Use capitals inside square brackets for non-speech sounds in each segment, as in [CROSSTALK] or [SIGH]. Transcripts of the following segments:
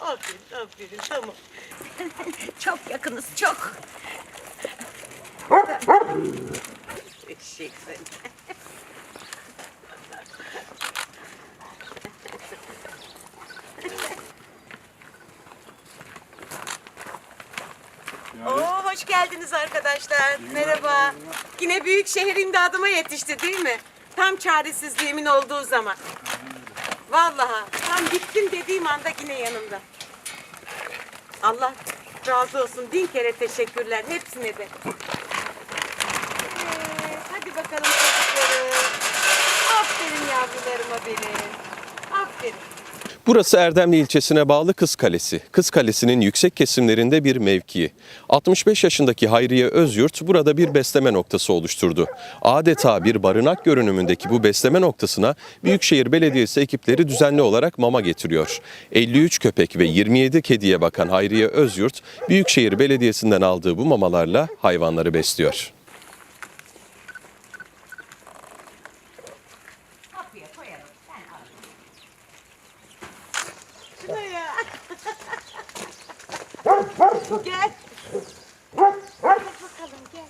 Aferin tamam. [LAUGHS] Çok yakınız çok. Eşek seni. [LAUGHS] Oo, hoş geldiniz arkadaşlar. Merhaba. Yine büyük şehir imdadıma yetişti değil mi? Tam çaresizliğimin olduğu zaman. Vallahi tam bittim dediğim anda yine yanımda. Allah razı olsun. Bin kere teşekkürler hepsine de. Evet, hadi bakalım çocuklarım. Aferin yavrularıma benim. Aferin. Burası Erdemli ilçesine bağlı Kız Kalesi. Kız Kalesi'nin yüksek kesimlerinde bir mevkii. 65 yaşındaki Hayriye Özyurt burada bir besleme noktası oluşturdu. Adeta bir barınak görünümündeki bu besleme noktasına Büyükşehir Belediyesi ekipleri düzenli olarak mama getiriyor. 53 köpek ve 27 kediye bakan Hayriye Özyurt, Büyükşehir Belediyesi'nden aldığı bu mamalarla hayvanları besliyor. Gel. Bakalım gel.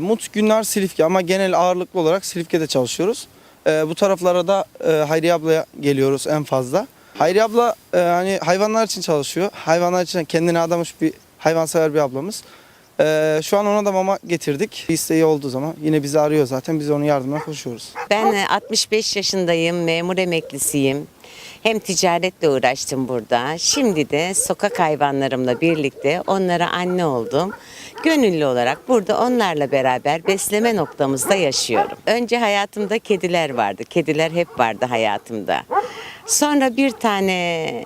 Mut Günler Silifke ama genel ağırlıklı olarak Silifke'de çalışıyoruz. E, bu taraflara da e, Hayriye ablaya geliyoruz en fazla. Hayriye abla e, hani hayvanlar için çalışıyor. Hayvanlar için kendine adamış bir hayvansever bir ablamız. E, şu an ona da mama getirdik. Bir isteği olduğu zaman yine bizi arıyor zaten. Biz onun yardımına koşuyoruz. Ben e, 65 yaşındayım, memur emeklisiyim. Hem ticaretle uğraştım burada. Şimdi de sokak hayvanlarımla birlikte onlara anne oldum. Gönüllü olarak burada onlarla beraber besleme noktamızda yaşıyorum. Önce hayatımda kediler vardı. Kediler hep vardı hayatımda. Sonra bir tane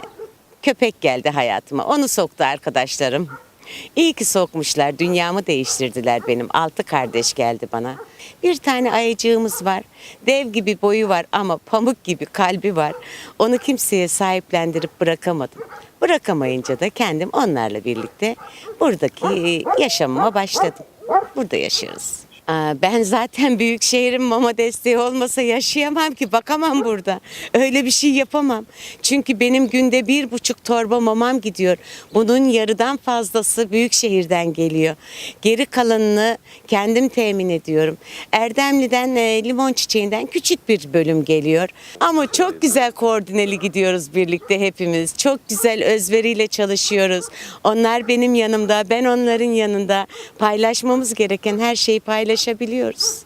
köpek geldi hayatıma. Onu soktu arkadaşlarım. İyi ki sokmuşlar. Dünyamı değiştirdiler benim. Altı kardeş geldi bana. Bir tane ayıcığımız var. Dev gibi boyu var ama pamuk gibi kalbi var. Onu kimseye sahiplendirip bırakamadım. Bırakamayınca da kendim onlarla birlikte buradaki yaşamıma başladım. Burada yaşıyoruz. Ben zaten büyük şehrin mama desteği olmasa yaşayamam ki bakamam burada. Öyle bir şey yapamam. Çünkü benim günde bir buçuk torba mamam gidiyor. Bunun yarıdan fazlası büyük şehirden geliyor. Geri kalanını kendim temin ediyorum. Erdemli'den e, limon çiçeğinden küçük bir bölüm geliyor. Ama çok güzel koordineli gidiyoruz birlikte hepimiz. Çok güzel özveriyle çalışıyoruz. Onlar benim yanımda, ben onların yanında. Paylaşmamız gereken her şeyi paylaşabiliyoruz.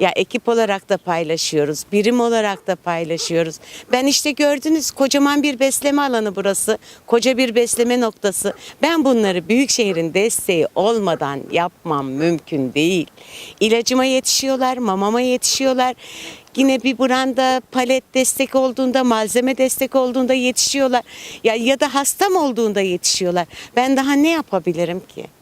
Ya ekip olarak da paylaşıyoruz, birim olarak da paylaşıyoruz. Ben işte gördünüz kocaman bir besleme alanı burası, koca bir besleme noktası. Ben bunları büyük şehrin desteği olmadan yapmam mümkün değil. İlacıma yetişiyorlar, mamama yetişiyorlar. Yine bir branda palet destek olduğunda, malzeme destek olduğunda yetişiyorlar. Ya ya da hastam olduğunda yetişiyorlar. Ben daha ne yapabilirim ki?